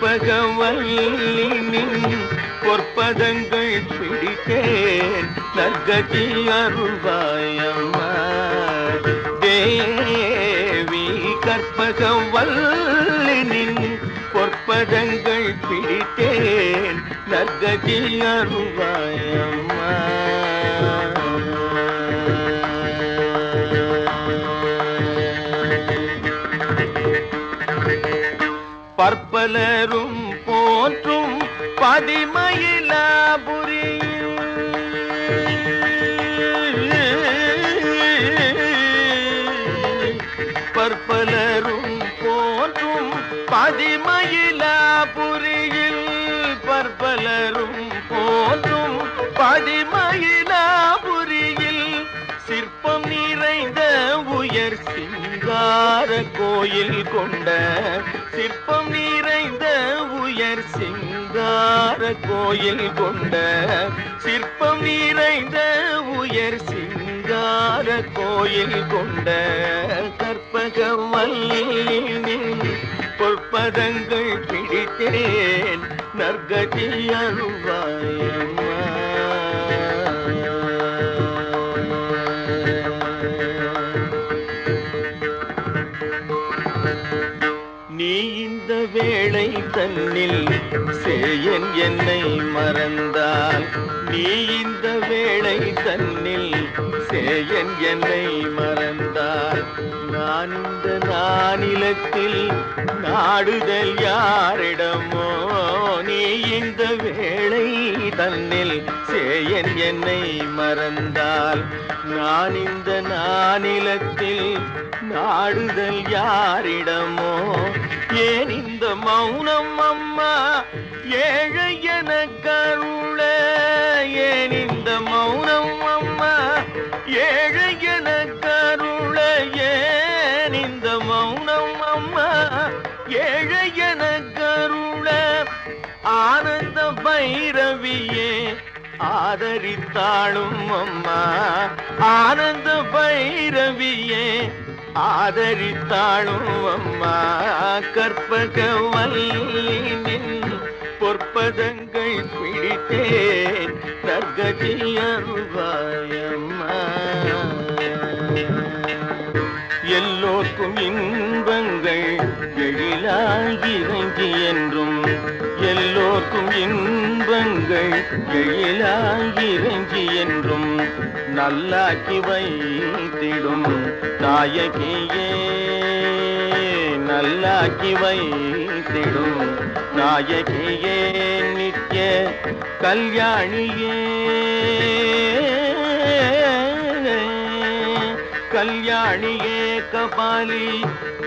கற்பகவல்லினின் பொற்பதங்கள் பிடித்தேன் நற்கதி அருள்வாயம்மா. தேவி கற்பகவல்லினின் பொற்பதங்கள் பிடித்தேன் நற்கதி அருள்வாயம்மா. பலரும் போற்றும் பதிமயிலாபுரி பற்பலரும் போற்றும் பதிமயிலாபுரியில் பற்பலரும் போற்றும் பதிமயிலாபுரியில் சிற்பம் நிறைந்த உயர் சிங்கார கோயில் கொண்ட சிற்பம் நீர் உயர் சிங்கார கோயில் கொண்ட சிற்பம் நிறைந்த உயர் சிங்கார கோயில் கொண்ட கற்பகவல்லினின் பொற்பதங்கள் பிடித்தேன். நற்கதி அருவாயம்மா நீ வேளை தன்னில் சேயன் என்னை மறந்தால் நீ இந்த வேளை தன்னில் சேயன் என்னை மறந்தால் நான் இந்த நானிலத்தில் நாடுதல் யாரிடமோ நீ இந்த வேளை தன்னில் சேயன் என்னை மறந்தால். நான் இந்த நானிலத்தில் நாடுதல் யாரிடமோ? ஏன் இந்த மௌனம் அம்மா? ஏழை என கருள. ஏன் இந்த மௌனம் அம்மா? ஏழை என ஆனந்த பைரவியே ஆதரித்தாளும் அம்மா. ஆனந்த பைரவியே ஆதரித்தாளும் அம்மா. கற்பக வல்லினின் பொற்பதங்கள் பிடித்தேன் தர்கதி அருவாயம் எல்லோர்க்கும் இன்பங்கள் எழிலாகி இறங்கி என்றும் எல்லோர்க்கும் இன்பங்கள் எழிலாகி இறங்கி என்றும் நல்லாக்கி வைத்திடும் நாயகியே நல்லாக்கி வைத்திடும் நாயகியே நித்ய கல்யாணியே. கல்யாணியே கபாலி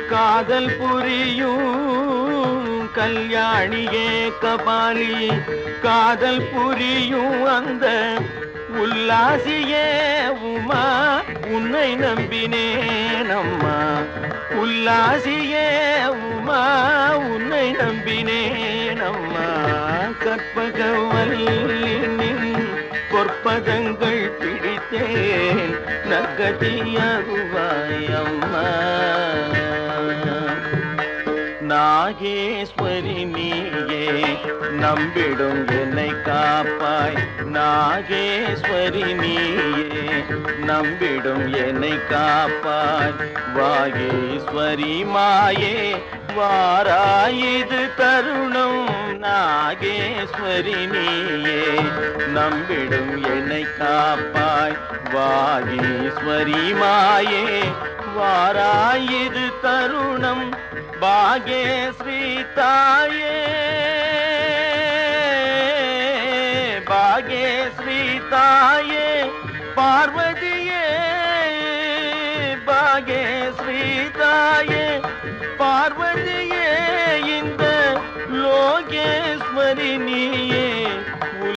காதல் புரியும் கல்யாணியே கபாலி காதல் புரியும் அந்த உல்லாசியே உமா உன்னை நம்பினேன் அம்மா. உல்லாசியே உமா உன்னை நம்பினேன் அம்மா. கற்பகவல்லினின் பொற்பதங்கள் பிடித்தேன் நகதியருவாய் அம்மா நாகேஸ்வரி நீயே நம்பிடும் என்னை காப்பாய் நாகேஸ்வரி நீயே நம்பிடும் என்னை காப்பாய் வாகேஸ்வரி மாயே வாராயிது தருணம் நாகேஸ்வரி நீயே நம்பிடும் என்னை காப்பாய். வாகேஸ்வரி மாயே வாராயிது தருணம் பாகேஸ்ரீ தாயே. பாகேஸ்ரீ தாயே பார்வதியே பாகேஸ்ரீ தாயே பார்வதியே. இந்த லோகேஸ்வரி நீயே.